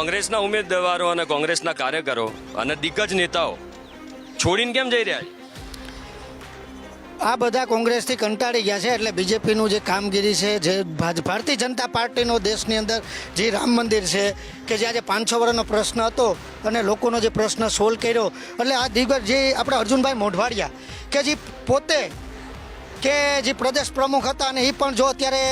કોંગ્રેસના ઉમેદવારો અને કોંગ્રેસના કાર્યકરો અને દિગ્ગજ નેતાઓ છોડીને કેમ જઈ રહ્યા છે? આ બધા કોંગ્રેસથી કંટાળી ગયા છે એટલે બીજેપીનું જે કામગીરી છે, જે ભારતીય જનતા પાર્ટીનો દેશની અંદર જે રામ મંદિર છે, કે જે આજે પાંચ છ વર્ષનો પ્રશ્ન હતો અને લોકોનો જે પ્રશ્ન સોલ્વ કર્યો, એટલે આ દિગ્ગજ જે આપણે અર્જુનભાઈ મોઢવાડિયા, કે જે પોતે, કે જે પ્રદેશ પ્રમુખ હતા અને એ પણ જો અત્યારે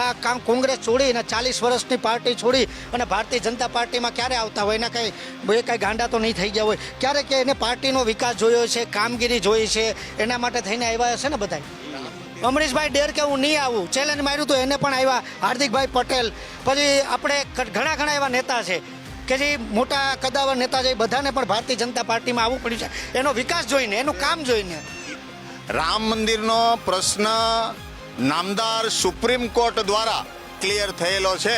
આ કામ કોંગ્રેસ છોડી અને ચાલીસ વર્ષની પાર્ટી છોડી અને ભારતીય જનતા પાર્ટીમાં ક્યારે આવતા હોય? એના કંઈ, એ કાંઈ ગાંડા તો નહીં થઈ ગયા હોય. ક્યારે કે એને પાર્ટીનો વિકાસ જોયો છે, કામગીરી જોઈ છે, એના માટે થઈને આવ્યા હશે ને બધા અમરીશભાઈ ડેર કે હું નહીં આવું? ચેલેન્જ માર્યું તો એને પણ આવ્યા હાર્દિકભાઈ પટેલ. પછી આપણે ઘણા ઘણા એવા નેતા છે કે જે મોટા કદાવર નેતા છે, એ બધાને પણ ભારતીય જનતા પાર્ટીમાં આવવું પડ્યું છે. એનો વિકાસ જોઈને, એનું કામ જોઈને. રામ મંદિરનો પ્રશ્ન નામદાર સુપ્રીમ કોર્ટ દ્વારા ક્લિયર થયેલો છે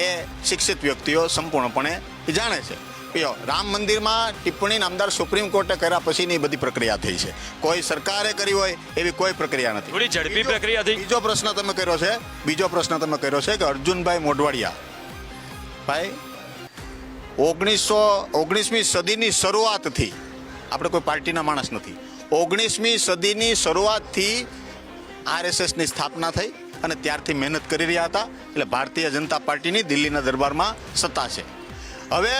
એ શિક્ષિત વ્યક્તિઓ સંપૂર્ણપણે જાણે છે. યો રામ મંદિરમાં ટિપ્પણી નામદાર સુપ્રીમ કોર્ટે કર્યા પછીની બધી પ્રક્રિયા થઈ છે. કોઈ સરકારે કરી હોય એવી કોઈ પ્રક્રિયા નથી. થોડી ઝડપી પ્રક્રિયા થઈ. બીજો પ્રશ્ન તમે કર્યો છે બીજો પ્રશ્ન તમે કર્યો છે કે અર્જુનભાઈ મોઢવાડિયા ભાઈ ઓગણીસો ઓગણીસમી સદીની શરૂઆતથી આપણે કોઈ પાર્ટીના માણસ નથી ઓગણીસમી સદીની શરૂઆતથી આરએસએસની સ્થાપના થઈ અને ત્યારથી મહેનત કરી રહ્યા હતા. એટલે ભારતીય જનતા પાર્ટીની દિલ્હીના દરબારમાં સત્તા છે. હવે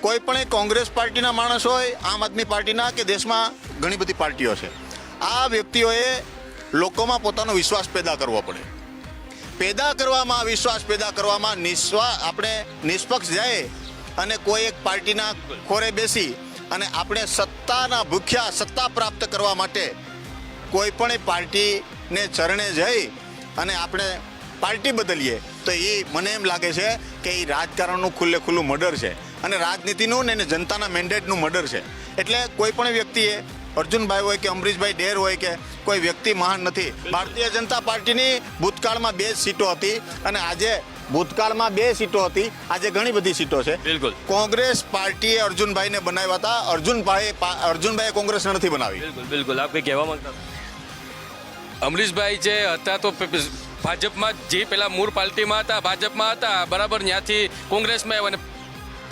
કોઈ પણ કોંગ્રેસ પાર્ટીના માણસ હોય, આમ આદમી પાર્ટીના કે દેશમાં ઘણી બધી પાર્ટીઓ છે, આ વ્યક્તિઓએ લોકોમાં પોતાનો વિશ્વાસ પેદા કરવો પડે. પેદા કરવામાં, વિશ્વાસ પેદા કરવામાં નિસ્વા, આપણે નિષ્પક્ષ જાય અને કોઈ એક પાર્ટીના ખોરે બેસી અને આપણે સત્તાના ભૂખ્યા, સત્તા પ્રાપ્ત કરવા માટે કોઈ પણ એક પાર્ટીને ચરણે જઈ અને આપણે પાર્ટી બદલીએ. તો એ મને એમ લાગે છે કે એ રાજકારણનું ખુલ્લે ખુલ્લું મર્ડર છે અને રાજનીતિનું ને એને જનતાના મેન્ડેટનું મર્ડર છે. એટલે કોઈ પણ વ્યક્તિએ અર્જુનભાઈ હોય કે અમરીશભાઈ ડેર હોય કે કોઈ વ્યક્તિ મહાન નથી. ભારતીય જનતા પાર્ટીની ભૂતકાળમાં બે સીટો હતી અને આજે ભૂતકાળમાં બે સીટો હતી. આજે ઘણી બધી સીટો છે. બિલકુલ. કોંગ્રેસ પાર્ટીએ અર્જુનભાઈને બનાવ્યા હતા. અર્જુનભાઈ અર્જુનભાઈએ કોંગ્રેસને નથી બનાવી. બિલકુલ બિલકુલ. આપ કંઈ કહેવા માંગતા? અમરીશભાઈ જે હતા તો ભાજપમાં જે પેલા મૂળ પાર્ટીમાં હતા, ભાજપમાં હતા, બરાબર, ત્યાંથી કોંગ્રેસમાં આવ્યા અને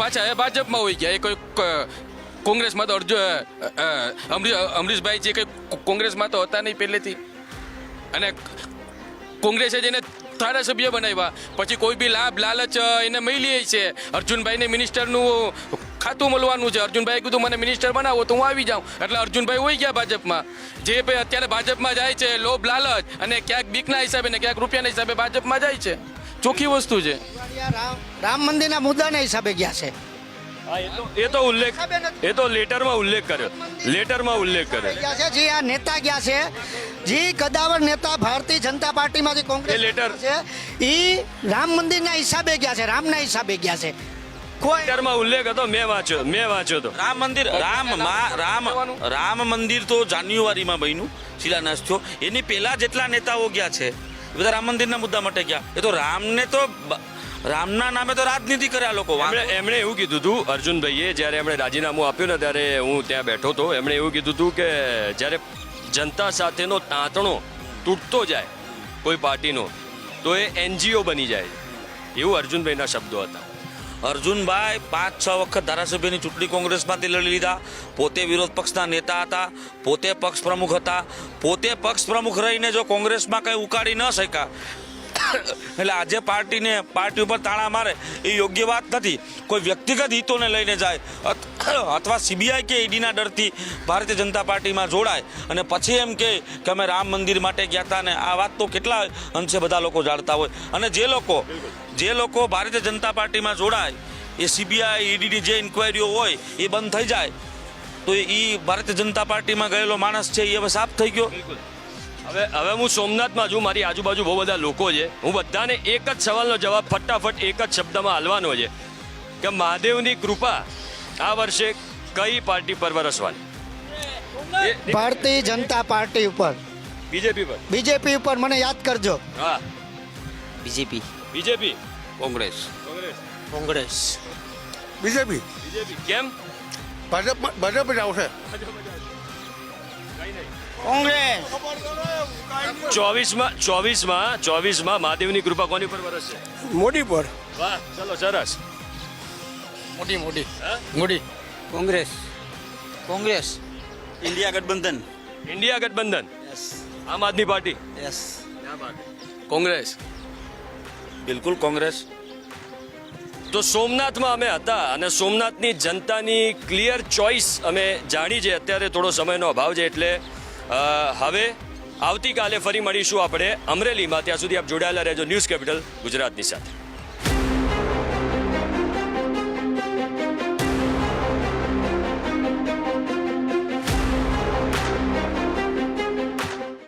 પાછા એ ભાજપમાં હોઈ ગયા. એ કોઈ કોંગ્રેસમાં તો અર્જુ અમરીશભાઈ જે કંઈ કોંગ્રેસમાં તો હતા નહીં પહેલેથી. અને કોંગ્રેસે જેને ધારાસભ્ય બનાવ્યા. પછી કોઈ બી લાભ લાલચ એને મળી છે. અર્જુનભાઈને મિનિસ્ટરનું ખાતું મળવાનું છે. અર્જુનભાઈ કીધું મને મિનિસ્ટર બનાવો તો હું આવી જાઉં. એટલે અર્જુનભાઈ હોઈ ગયા ભાજપમાં. જે ભાઈ અત્યારે ભાજપમાં જાય છે લોભ લાલચ અને ક્યાંક બીકના હિસાબે ને ક્યાંક રૂપિયાના હિસાબે ભાજપમાં જાય છે. ચોખ્ખી વસ્તુ છે. રામ મંદિરના મુદ્દાના હિસાબે ગયા છે. હા, એ તો- ઉલ્લેખ એ તો લેટરમાં ઉલ્લેખ કર્યો. લેટરમાં ઉલ્લેખ કર્યો. છે. જે આ નેતા ગયા છે જે કદાવર નેતા ભારતીય જનતા પાર્ટીમાં જે કોંગ્રેસ લેટર. છે એ રામ મંદિરના હિસાબે ગયા છે રામના હિસાબે ગયા છે. કોઈ ઉલ્લેખ હતો મેં વાંચ્યો મેં વાંચ્યો હતો રામ મંદિર રામ રામ રામ મંદિર તો જાન્યુઆરીમાં બન્યું શિલાન્યાસ થયો. એની પહેલા જેટલા નેતાઓ ગયા છે એ બધા રામ મંદિરના મુદ્દા માટે ગયા. એ તો રામને તો રામના નામે તો રાજનીતિ કર્યા લોકો એમણે એમણે એવું કીધું હતું અર્જુનભાઈએ જ્યારે એમણે રાજીનામું આપ્યું ને ત્યારે હું ત્યાં બેઠો હતો એમણે એવું કીધું હતું કે જ્યારે જનતા સાથેનો તાંતણો તૂટતો જાય કોઈ પાર્ટીનો તો એ એનજીઓ બની જાય. એવું અર્જુનભાઈના શબ્દો હતા. અર્જુનભાઈ પાંચ, છ વખત ધારાસભ્યની ચૂંટણી કોંગ્રેસમાંથી લડી લીધા. પોતે વિરોધ પક્ષના નેતા હતા, પોતે પક્ષ પ્રમુખ હતા. પોતે પક્ષ પ્રમુખ રહીને જો કોંગ્રેસમાં કંઈ ઉકાળી ન શક્યા એટલે આજે પાર્ટીને, પાર્ટી ઉપર તાણા મારે, એ યોગ્ય વાત નથી. કોઈ વ્યક્તિગત હિતોને લઈને જાય, અથ- અથવા સીબીઆઈ કે ઈડીના ડરથી ભારતીય જનતા પાર્ટીમાં જોડાય. અને પછી એમ કે અમે રામ મંદિર માટે ગયા હતા ને આ વાત તો કેટલા અંશે બધા લોકો જાણતા હોય. અને જે લોકો જે લોકો ભારતીય જનતા પાર્ટીમાં જોડાય, એ સીબીઆઈ ઈડીની જે ઇન્કવાયરીઓ હોય, એ બંધ થઈ જાય. તો એ ભારતીય જનતા પાર્ટીમાં ગયેલો માણસ છે એ હવે સાફ થઈ ગયો. હવે હવે હું સોમનાથમાં છું મારી આજુબાજુ બહુ બધા લોકો છે. હું બધાને એક જ સવાલનો જવાબ ફટાફટ એક જ શબ્દમાં હાલવાનો છે કે મહાદેવની કૃપા આ વર્ષે કઈ પાર્ટી પર વરસવાની? ભારતીય જનતા પાર્ટી ઉપર. બીજેપી પર. બીજેપી ઉપર મને યાદ કરજો. હા. BJP. BJP? Congress. Congress. Congress. BJP? BJP. કેમ? ભાજપ ભાજપ જ આવશે. કોંગ્રેસ. ચોવીસમાં ચોવીસમાં ચોવીસમાં મહાદેવની કૃપા પર વરસશે? મોદી વાહ ચલો સરસ. કોંગ્રેસ. કોંગ્રેસ. ઇન્ડિયા ગઠબંધન. ઇન્ડિયા ગઠબંધન? આમ આદમી પાર્ટી? યસ કોંગ્રેસ. બિલકુલ કોંગ્રેસ. તો સોમનાથમાં અમે હતા અને સોમનાથની જનતાની ક્લિયર ચોઇસ અમે જાણી છે. અત્યારે થોડો સમયનો અભાવ છે એટલે હવે આવતીકાલે ફરી મળીશું આપણે અમરેલીમાં. ત્યાં સુધી આપ જોડાયેલા રહેજો ન્યૂઝ કેપિટલ ગુજરાતની સાથે.